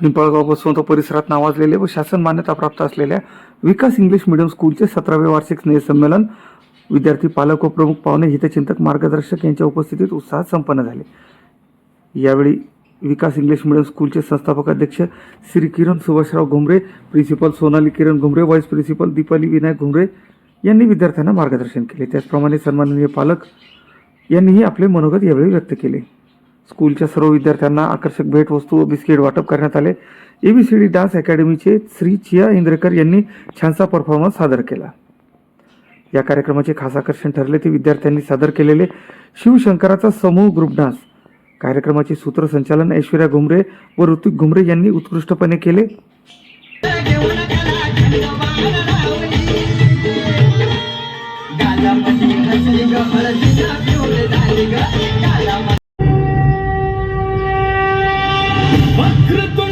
पिंपळगाव बसवंत परिसरात नावाजलेले व शासन मान्यताप्राप्त असलेल्या विकास इंग्लिश मिडियम स्कूलचे सतरावे वार्षिक स्नेहसंमेलन विद्यार्थी पालक व प्रमुख पाहुणे हितचिंतक मार्गदर्शक यांच्या उपस्थितीत उत्साहात संपन्न झाले. यावेळी विकास इंग्लिश मिडियम स्कूलचे संस्थापक अध्यक्ष Shri Kiran Subhashrao Ghumare principal Sonali Kiran Ghumare vice principal Deepali Vinayak Ghumare यांनी विद्यार्थ्यांना मार्गदर्शन केले. त्याचप्रमाणे सन्माननीय पालक यांनीही आपले मनोगत यावेळी व्यक्त केले. स्कूलच्या सर्व विद्यार्थ्यांना आकर्षक भेटवस्तू व बिस्किट वाटप करण्यात आले. एबीसीडी डान्स अकॅडमीचे श्री चिया इंद्रेकर यांनी छानसा परफॉर्मन्स सादर केला. या कार्यक्रमाचे खास आकर्षण ठरले ते विद्यार्थ्यांनी सादर केलेले शिवशंकराचा समूह ग्रुप डान्स. कार्यक्रमाचे सूत्रसंचालन ऐश्वर्या घुमरे व ऋतिक घुमरे यांनी उत्कृष्टपणे केले. திருத்த